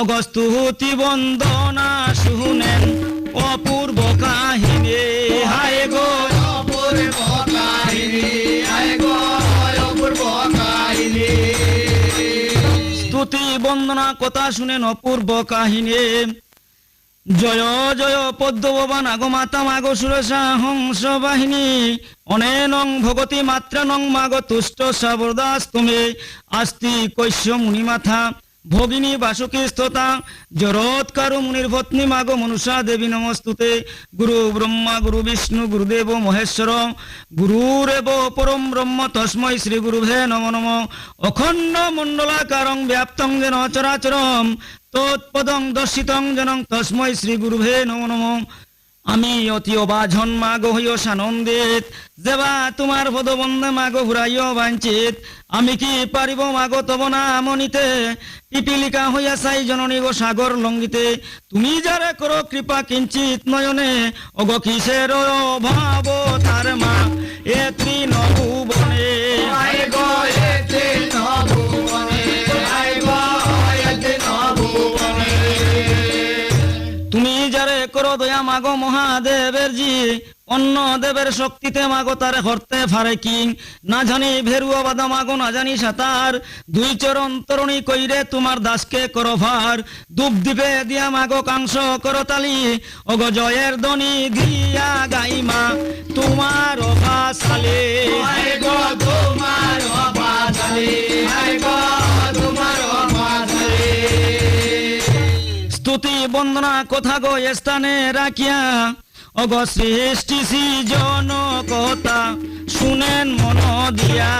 অগস্তুতি বন্দনা শুনেন অপূর্ব কাহিনী। হায় গো। অপূর্ব কাহিনী গো অপূর্ব কাহিনী। স্তুতি বন্দনা কথা শুনেন অপূর্ব কাহিনী। জয় জয় পদ্মবান আগো মাতা মাগো সুরেশা হংস বাহিনী। অনে নং ভগতি মাত্রা নং মাগো তুষ্ট সাবরদাস তুমি। আস্তি কৈশ্য মুনি মাথা ভগিনী বাসুকী স্ততা জরৎকারু মুনির পত্নী মাগো মনুষা দেবী নমস্তুতে। গুরু ব্রহ্মা, গুরু বিষ্ণু, গুরুদেব, মহেশ্বর, গুরুরেব, পরম ব্রহ্ম, তস্মৈ শ্রী গুরুভে নম নম। অখণ্ড মণ্ডলাকারং ব্যাপ্তং যেন চরাচরম, তৎপদং দর্শিতং জনং তস্মৈ শ্রী গুরুভে নম নম। আমি অতি অবাঝন, মাগো হইও সানন্দিত। যেবা তোমার পদবন্ধে মাগো ঘুরাইও বাঞ্চিত আমি কি পারিব মাগো তব না মনিতে? পিপিলিকা হইয়া চাই জননী গো সাগর লঙ্গিতে। তুমি যারে করো কৃপা কিঞ্চিত নয়নে, অগ কিসের অভাব তার মা? এ তৃণভুবনে আয় জি অন্য দেবের শক্তিতে মাগো তারে হরতে ফারে কি? না জানি ভেরুয়া বাদা মাগো না জানি সাতার। দুই চরণ তরণী কইরে তোমার দাসকে করো ভার। দুপ দিবে দিয়া মাগো কাংস করো তালি। অগ জয়ের দনি দিয়া গাইমা তোমার অভাসালে আয় গো তোমার অবাধালে আয় গো তোমার অবাধালে স্তুতি বন্দনা কথা গো স্থানে রাখিয়া অগ সৃষ্টি সৃজন কথা শুনেন মন দিয়া।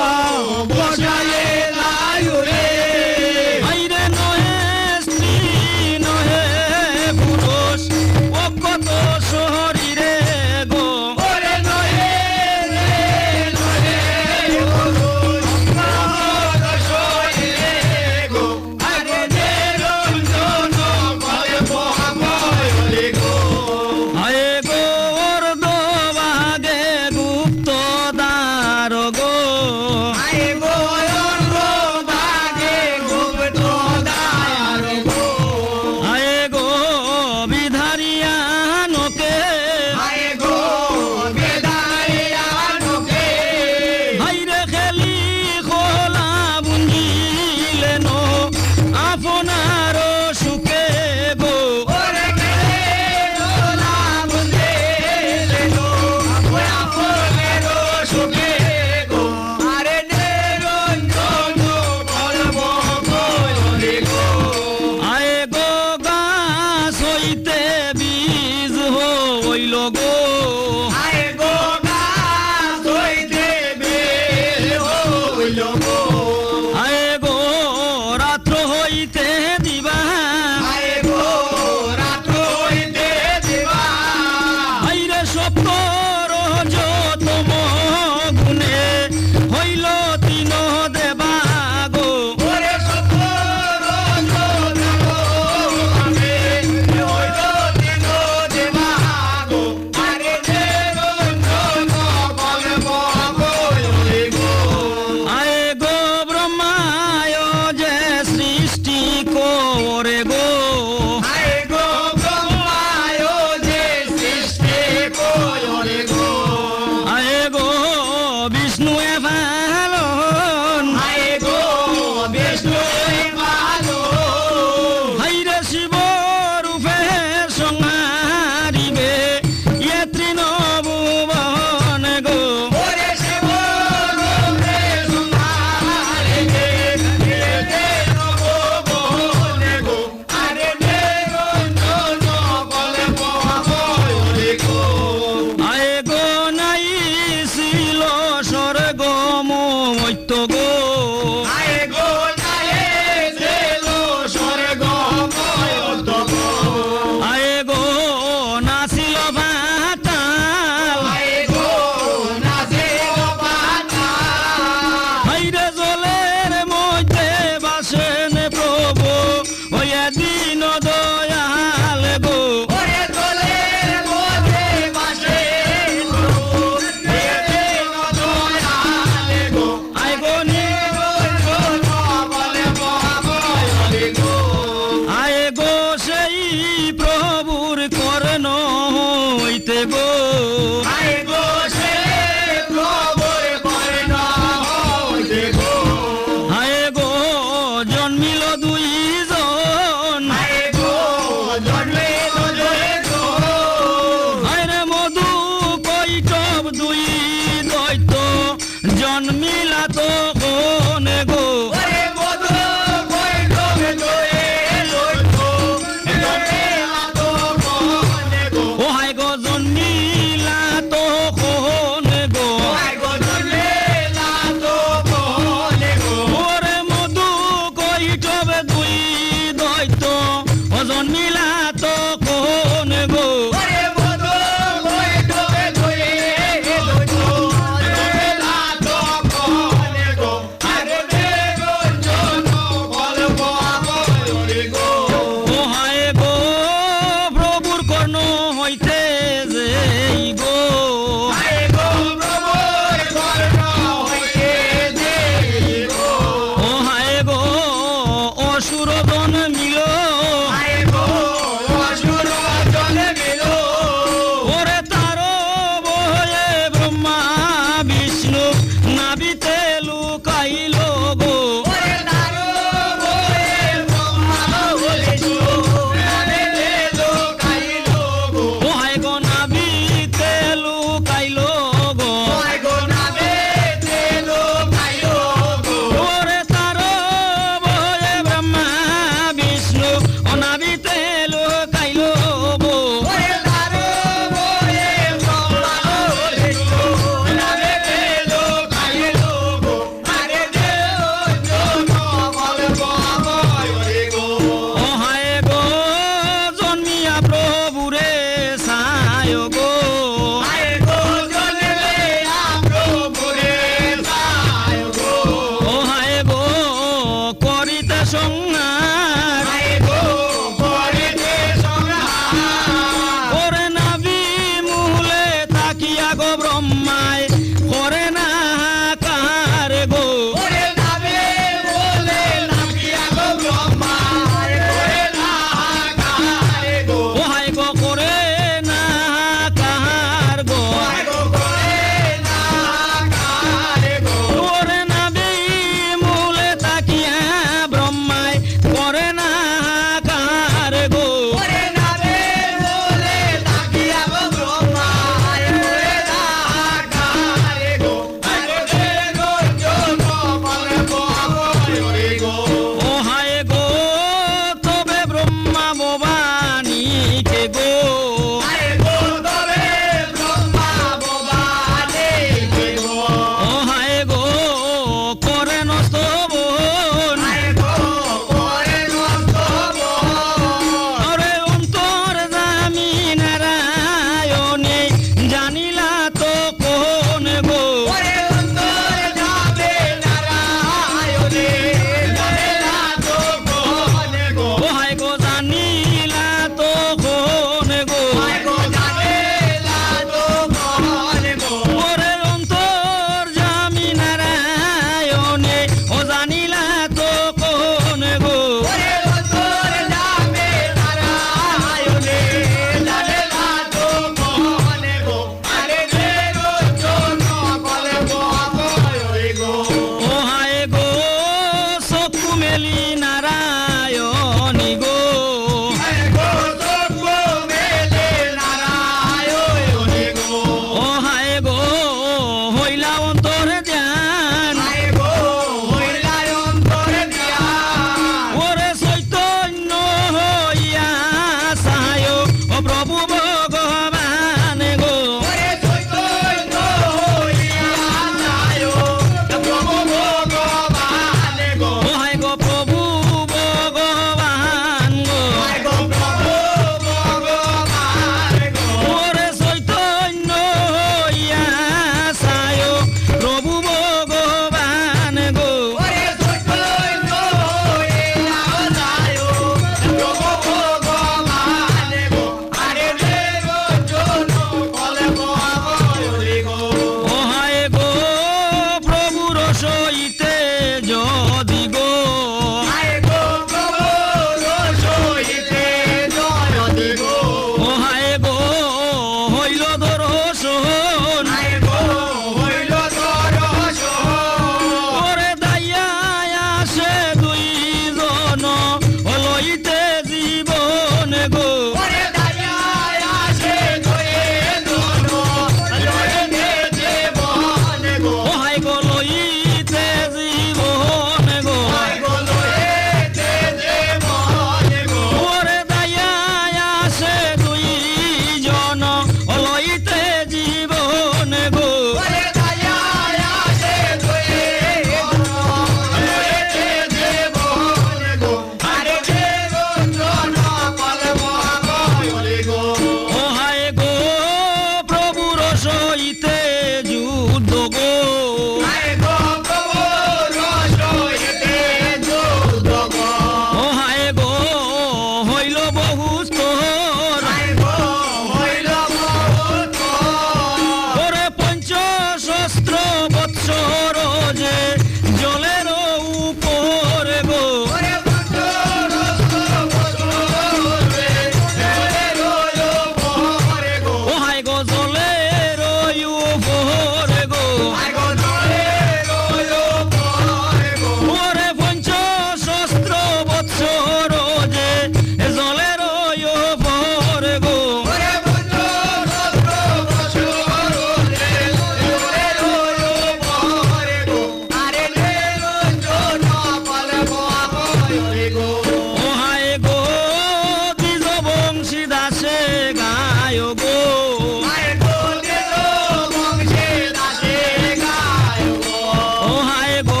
fuego.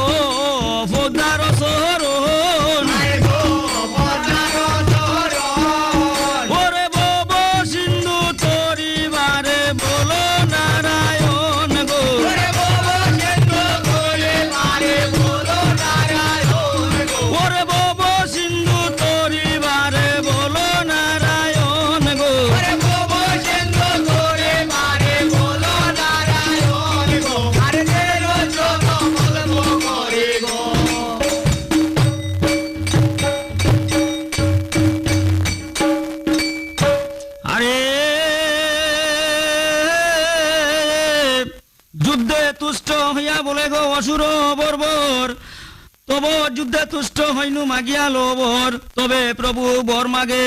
হইনু মাগিয়া লোবর তবে প্রভু বর মাগে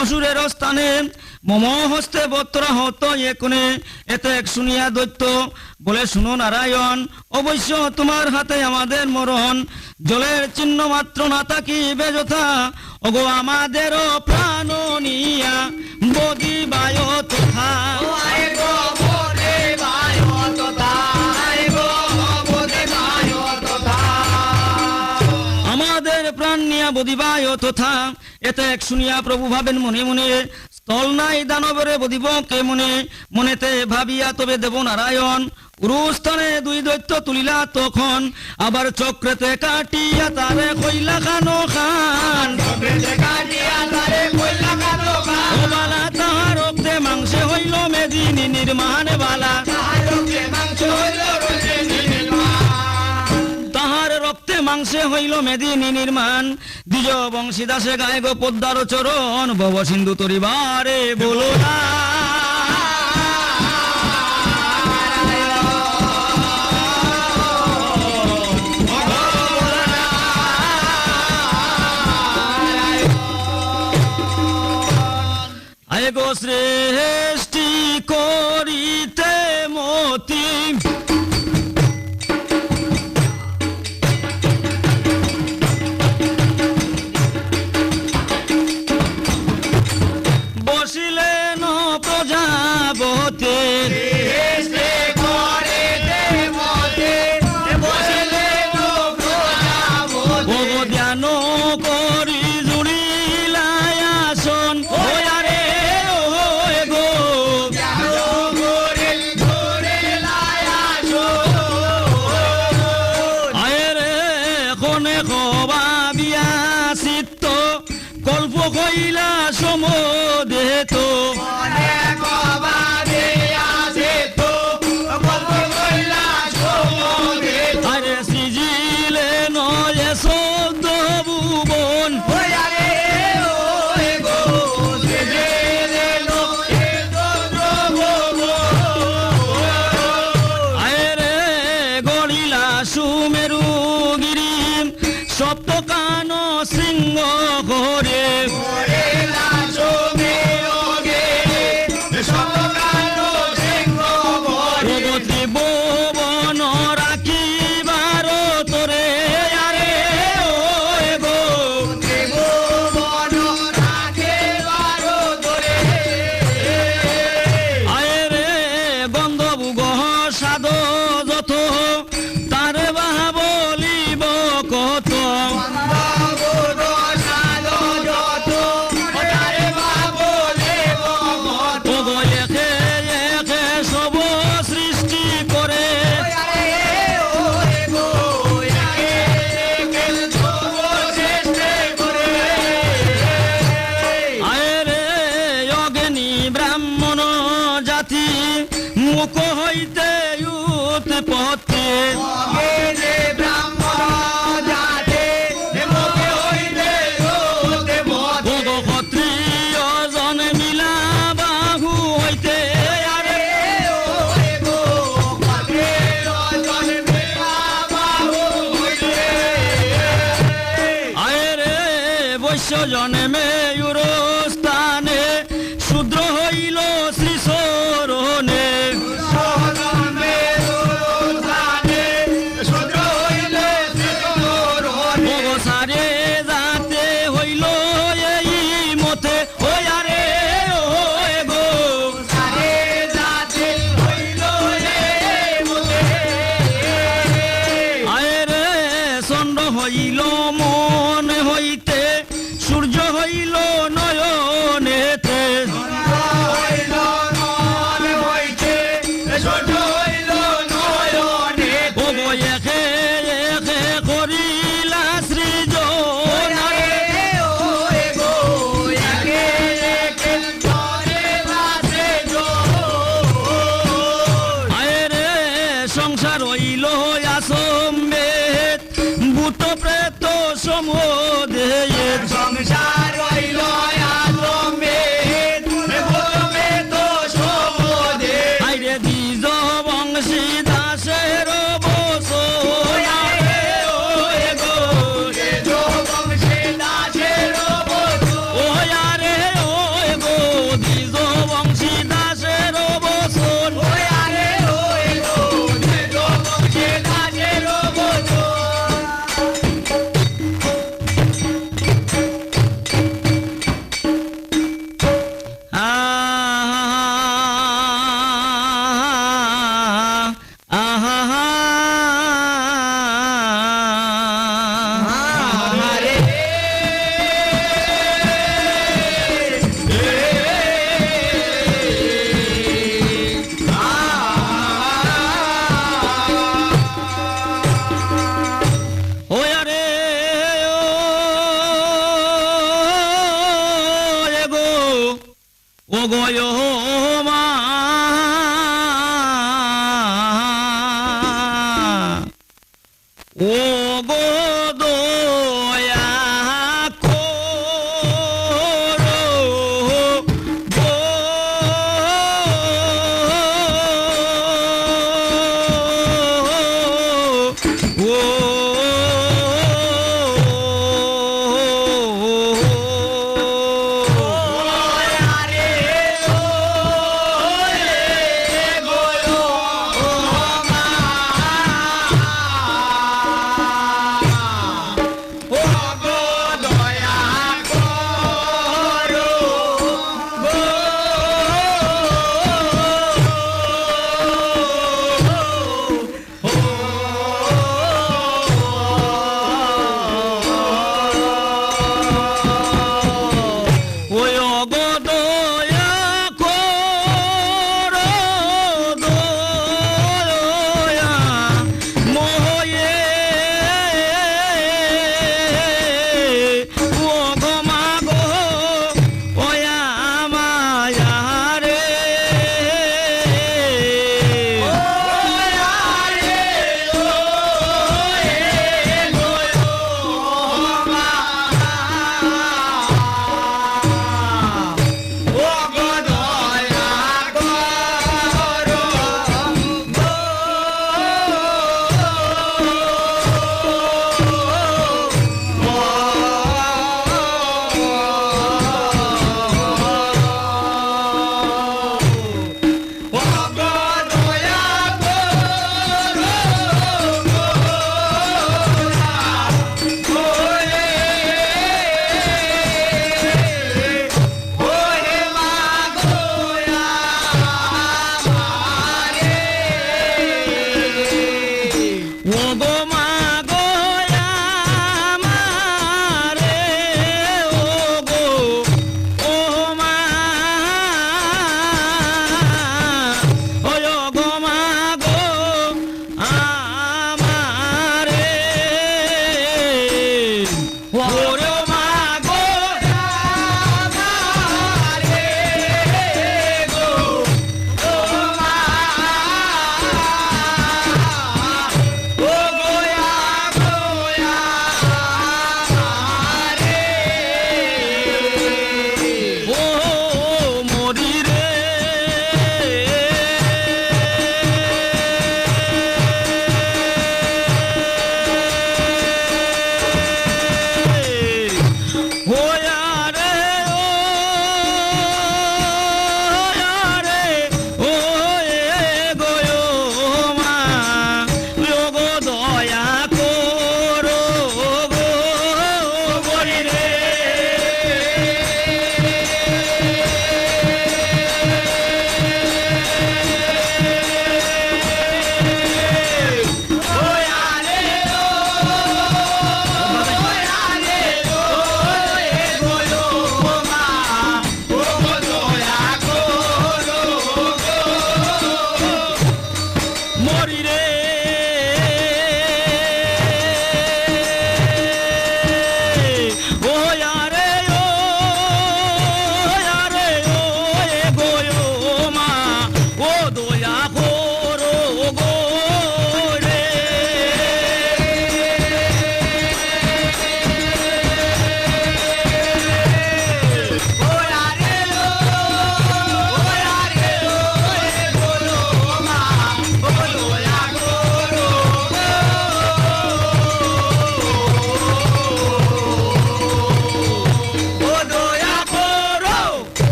অসুরের স্থানে মম হস্তে বত্র হত একনে। এতে এক শুনিয়া দৈত্য বলে, শুনো নারায়ণ, অবশ্য তোমার হাতে আমাদের মরণ। জলের চিহ্ন মাত্র না থাকি বেজথা ওগো আমাদেরও প্রাণ নিয়া বগি বায় তথা বদিবায় তথা এতে এক শুনিয়া প্রভু ভাবেন মনে মনে স্থল নাই দানবরে বদিব কে মনে? মনেতে ভাবিয়া তবে দেব নারায়ণ উরুস্থানে দুই দৈত্য তুলিলা তখন আবার চক্রেতে কাটিয়া তারে কইলা খানো খান। তাহার মাংসে হইল মেদিনী নির্মাণ। বংশে হইল মেদিনী নির্মাণ। দ্বিজ বংশী দাসে গায়ে গো পদ্মার চরণ, ভব সিন্ধু তরিবারে বলো না। শ্রী